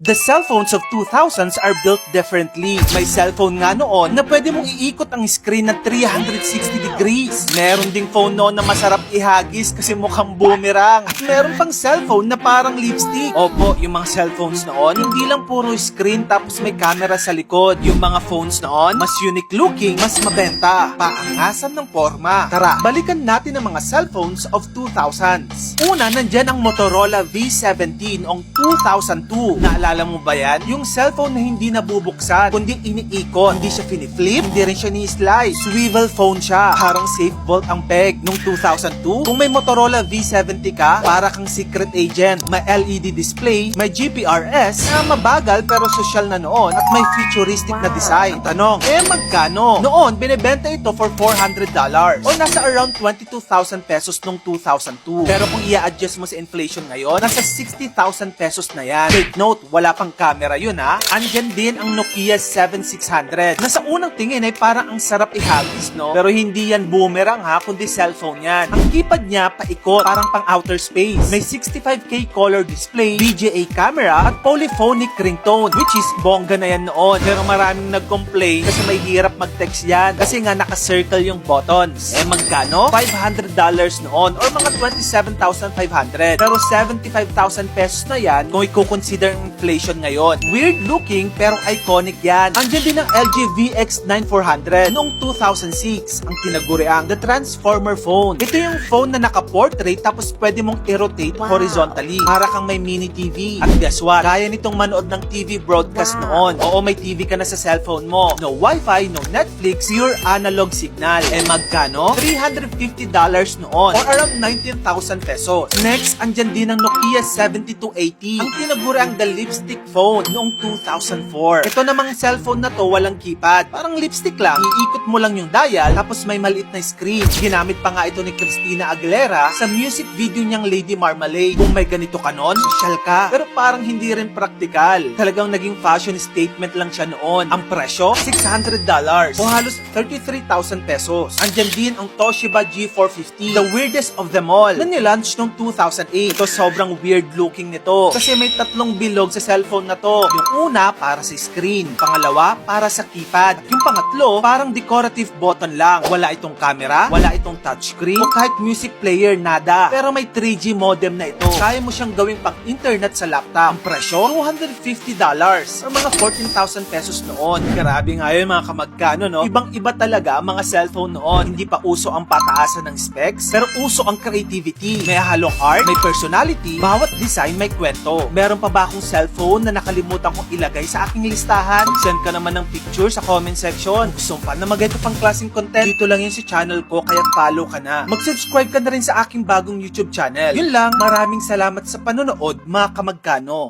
The cellphones of 2000s are built differently. May cellphone nga noon na pwede mong iikot ang screen ng 360 degrees. Meron ding phone noon na masarap ihagis kasi mukhang boomerang. At meron pang cellphone na parang lipstick. Opo, yung mga cellphones noon, hindi lang puro screen tapos may camera sa likod. Yung mga phones noon, mas unique looking, mas mabenta. Paangasan ng forma. Tara, balikan natin ang mga cellphones of 2000s. Una, nandyan ang Motorola V70 noong 2002. Naalala mo ba yan? Yung cellphone na hindi nabubuksan, kundi iniikot. Hindi siya piniflip, hindi rin siya ni-slide. Swivel phone siya. Parang safe vault ang peg. Noong 2002, kung may Motorola V70 ka, para kang secret agent. May LED display, may GPRS, na mabagal pero social na noon at may futuristic na design. Tanong, eh magkano? Noon, binebenta ito for $400 o nasa around 22,000 pesos noong 2002. Pero kung i-adjust mo sa inflation ngayon, nasa 60,000 pesos na yan. Take note, wala pang camera yun ha. Andyan din ang Nokia 7600 na sa unang tingin ay parang ang sarap ihagis, no? Pero hindi yan boomerang ha, kundi cellphone yan. Ang keypad niya paikot, parang pang outer space. May 65k color display, VGA camera, at polyphonic ringtone, which is bongga na yan noon. Pero maraming nag-complain kasi may hirap mag-text yan kasi nga naka-circle yung buttons. Eh magkano? $500 noon or mga 27,500. Pero 75,000 pesos na yan kung i-consider ang ngayon. Weird looking pero iconic yan. Andiyan din ang LG VX9400 noong 2006 ang tinaguriang The Transformer Phone. Ito yung phone na naka-portrait tapos pwede mong i-rotate horizontally para kang may mini TV. At guess what? Kaya nitong manood ng TV broadcast noon. Oo, may TV ka na sa cellphone mo. No Wi-Fi, no Netflix, pure analog signal. Eh magkano? $350 noon or around 19,000 pesos. Next, andyan din ang Nokia 7280. Ang tinaguriang the lipstick phone noong 2004. Ito namang cellphone na to walang keypad. Parang lipstick lang. Iikot mo lang yung dial tapos may maliit na screen. Ginamit pa nga ito ni Christina Aguilera sa music video niyang Lady Marmalade. Kung may ganito ka noon, social ka. Pero parang hindi rin praktikal. Talagang naging fashion statement lang siya noon. Ang presyo, $600 o halos 33,000 pesos. Andyan din ang Toshiba G450, the weirdest of them all, na nilaunch noong 2008. Ito sobrang weird looking nito kasi may tatlong bilog sa cellphone na to. Yung una, para sa screen. Pangalawa, para sa keypad. At yung pangatlo, parang decorative button lang. Wala itong camera, wala itong touchscreen, o kahit music player, nada. Pero may 3G modem na ito. Kaya mo siyang gawing pang internet sa laptop. Ang presyo, $250 or mga 14,000 pesos noon. Grabe nga yun mga kamagkano, no? Ibang-iba talaga ang mga cellphone noon. Hindi pa uso ang pataasan ng specs, pero uso ang creativity. May halong art, may personality, bawat design may kwento. Meron pa ba akong cellphone na nakalimutan kong ilagay sa aking listahan? Send ka naman ng picture sa comment section. Gusto mo pa na mag pang klaseng content? Dito lang yun sa channel ko, kaya follow ka na. Mag-subscribe ka na rin sa aking bagong YouTube channel. Yun lang, maraming salamat sa panonood, mga kamagkano.